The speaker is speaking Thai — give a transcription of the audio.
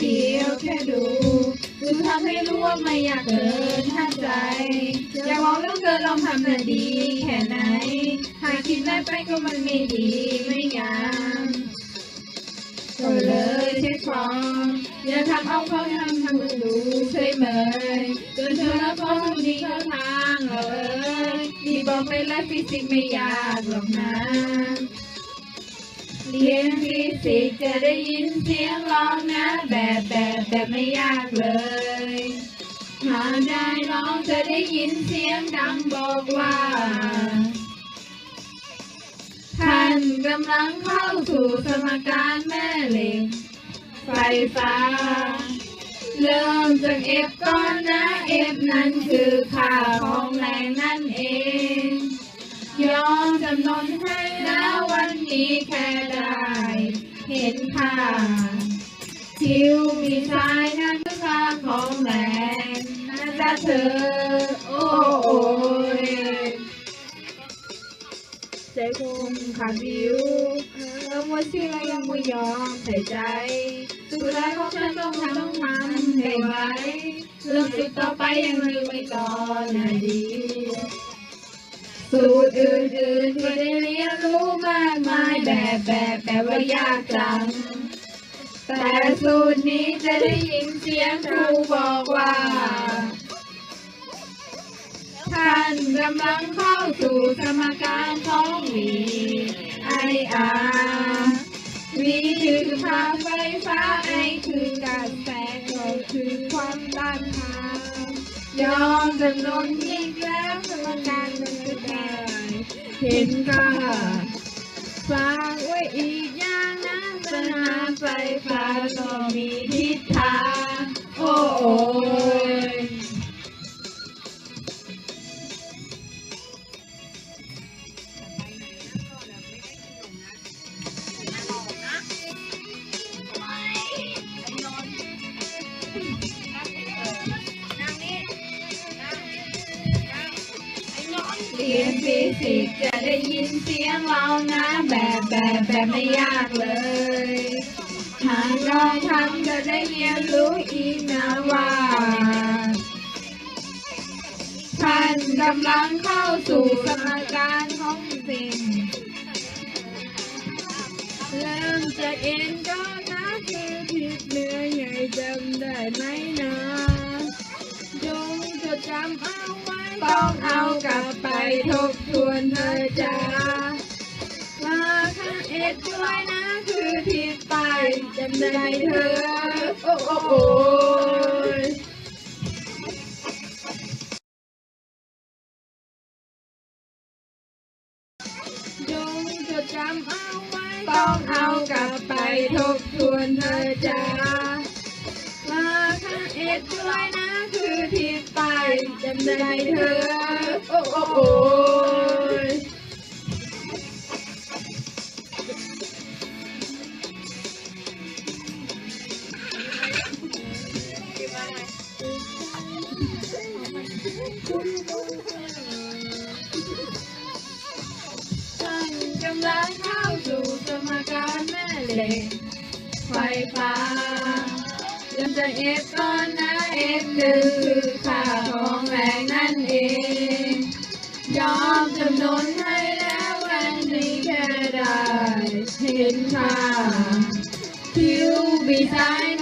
เดียวแค่ดูคือทำให้รู้ว่าไม่อยากเกินห้ามใจ อยากมองเรื่องเกินลองทำน่ดีแค่ไหน หากคิดได้ไปก็มันไม่ดีไม่งามก็เลยเช็คฟองอย่าทำเอาเขาทำทำมันดูใช่ไหมจนเธอแล้วก็ทุกทีเข้าทางเอ้ยดีบอกไปแล้วฟิสิกส์ไม่ยากหรอกนะ เรียนฟิสิกส์จะได้ยินเสียงร้องนะแบบแบบแบบไม่ยากเลยหากได้ร้องจะได้ยินเสียงดังบอกว่า ท่านกำลังเข้าสู่สมการแม่เหล็กไฟฟ้า เริ่มจากเอฟก่อนนะเอฟนั้นคือค่าของแรงนั่นเอง ยอมจำนนให้แล้ววัน นี้แค่ได้เห็นค่าคิวมีสายนั้นคือค่าของแรงนะจ๊ะเธอ โอ้โอยใจคงขาดวิวเออมัวเชื่อยังไม่ยอมใส่ใจ สุดท้ายของฉันต้องทำต้องทำให้ไหวเรื่องติดต่อไปยังลืมไม่ก่อนนะดีสูตรอื่นๆที่ได้เรีย แบบแบบแต่ว่ายากจัง แต่สูตรนี้จะได้ยินเสียงครูบอกว่า ท่านกำลังเข้าสู่สมการของ V I R V คือพาไฟฟ้า I คือการแสงก็คือความต้านทานยอมจำนนอีกแล้วสมการมันจะได้เห็นค่าฝากไว้ อีกอย่างนั้นสนาไฟฟ้าก็มีทิศทางโอ้โอ เรียนฟิสิจะได้ยินเสียงเรานะแบบแบบแบบไม่ยากเลยหากลองทำจะได้เรียนรู้อีกนะว่าท่านกำลังเข้าสู่สมการของสิ่งเริ่มจากเอ็นก็นะคือผิดเนื้อใหญ่จำได้ไหมนะ จงจดจำเอาไว้ ต้องเอากลับไปทบทวนเธอจ้ามาข้างเอ็ดด้วยนะคือผิดไปจำได้เธอ โอ้โอ้โอ้ยจงจดจำเอาไว้ ต้องเอากลับไปทบทวนเธอจ้ามาข้างเอ็ดด้วยนะคือ จำได้เธอ โอ้โอ้โอ้ยท่านกำลังเข้าสู่สมการแม่เหล็กไฟฟ้าเริ่มจากเอฟก่อนนะเอฟคือค่าข แ